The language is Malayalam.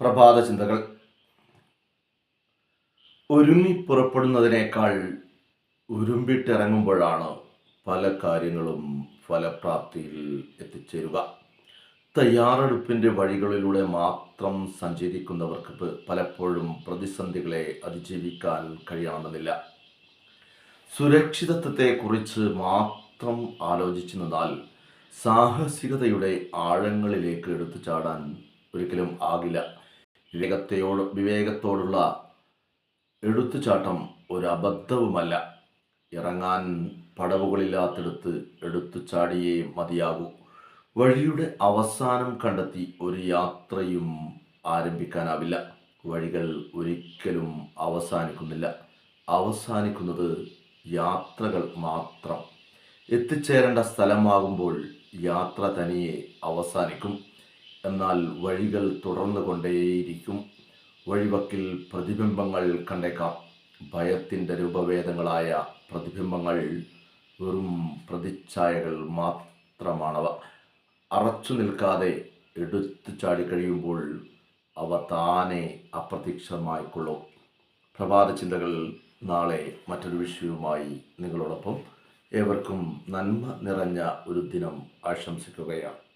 പ്രഭാത ചിന്തകൾ ഒരുങ്ങി പുറപ്പെടുന്നതിനേക്കാൾ ഉരുമ്പിട്ടിറങ്ങുമ്പോഴാണ് പല കാര്യങ്ങളും ഫലപ്രാപ്തിയിൽ എത്തിച്ചേരുക. തയ്യാറെടുപ്പിന്റെ വഴികളിലൂടെ മാത്രം സഞ്ചരിക്കുന്നവർക്ക് പലപ്പോഴും പ്രതിസന്ധികളെ അതിജീവിക്കാൻ കഴിയണമെന്നില്ല. സുരക്ഷിതത്വത്തെക്കുറിച്ച് മാത്രം ആലോചിച്ചു നിന്നാൽ സാഹസികതയുടെ ആഴങ്ങളിലേക്ക് എടുത്തു ചാടാൻ ഒരിക്കലും ആകില്ല. വിവേകത്തെയോട് വിവേകത്തോടുള്ള എടുത്തുചാട്ടം ഒരു അബദ്ധവുമല്ല. ഇറങ്ങാൻ പടവുകളില്ലാത്തെടുത്ത് എടുത്തു ചാടിയേ മതിയാകൂ. വഴിയുടെ അവസാനം കണ്ടെത്തി ഒരു യാത്രയും ആരംഭിക്കാനാവില്ല. വഴികൾ ഒരിക്കലും അവസാനിക്കുന്നില്ല. അവസാനിക്കുന്നത് യാത്രകൾ മാത്രം. എത്തിച്ചേരേണ്ട സ്ഥലമാകുമ്പോൾ യാത്ര തനിയെ അവസാനിക്കും. എന്നാൽ വഴികൾ തുടർന്നു കൊണ്ടേയിരിക്കും വഴിവക്കിൽ പ്രതിബിംബങ്ങൾ കണ്ടേക്കാം. ഭയത്തിന്റെ രൂപഭേദങ്ങളായ പ്രതിബിംബങ്ങൾ വെറും പ്രതിച്ഛായകൾ മാത്രമാണവ. അറച്ചു നിൽക്കാതെ എടുത്തു ചാടി കഴിയുമ്പോൾ അവ താനെ അപ്രത്യക്ഷമായിക്കൊള്ളും. പ്രഭാത ചിന്തകൾ നാളെ മറ്റൊരു വിഷയവുമായി നിങ്ങളോടൊപ്പം. ഏവർക്കും നന്മ നിറഞ്ഞ ഒരു ദിനം ആശംസിക്കുകയാണ്.